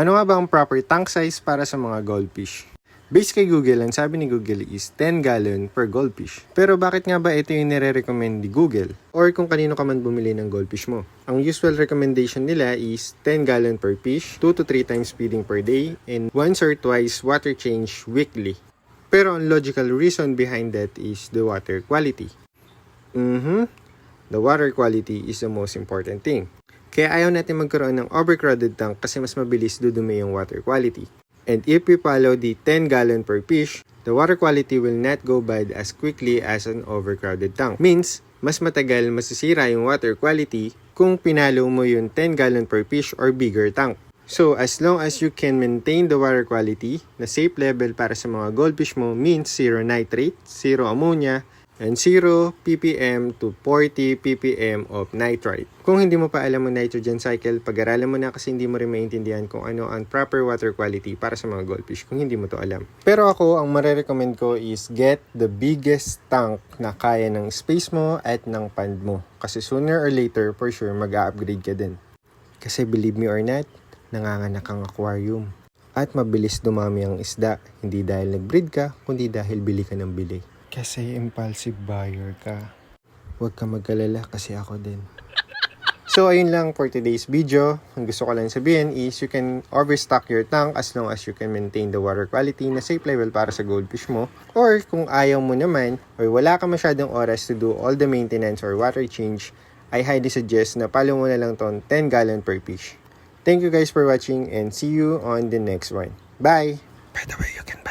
Ano nga ba ang proper tank size para sa mga goldfish? Based kay Google, ang sabi ni Google is 10 gallon per goldfish. Pero bakit nga ba ito yung nire-recommend ni Google? Or kung kanino ka man bumili ng goldfish mo? Ang usual recommendation nila is 10 gallon per fish, 2 to 3 times feeding per day, and once or twice water change weekly. Pero ang logical reason behind that is the water quality. Mhm. The water quality is the most important thing. Kaya ayaw natin magkaroon ng overcrowded tank kasi mas mabilis dudumi yung water quality. And if we follow the 10 gallon per fish, the water quality will not go bad as quickly as an overcrowded tank. Means, mas matagal masisira yung water quality kung pinalo mo yung 10 gallon per fish or bigger tank. So, as long as you can maintain the water quality na safe level para sa mga goldfish mo means zero nitrate, zero ammonia, and 0 ppm to 40 ppm of nitrite. Kung hindi mo pa alam ang nitrogen cycle, pag-aralan mo na kasi hindi mo rin maintindihan kung ano ang proper water quality para sa mga goldfish kung hindi mo to alam. Pero ako, ang marerecommend ko is get the biggest tank na kaya ng space mo at ng pond mo. Kasi sooner or later, for sure, mag-upgrade ka din. Kasi believe me or not, nanganganak ang aquarium. At mabilis dumami ang isda, hindi dahil nag-breed ka, kundi dahil bili ka ng bili. Kasi impulsive buyer ka. Huwag ka magkalala kasi ako din. So, ayun lang for today's video. Ang gusto ko lang sabihin is you can overstock your tank as long as you can maintain the water quality na safe level para sa goldfish mo. Or kung ayaw mo naman or wala ka masyadong oras to do all the maintenance or water change, I highly suggest na palo mo na lang ton 10 gallon per fish. Thank you guys for watching and see you on the next one. Bye! By the way, you can buy.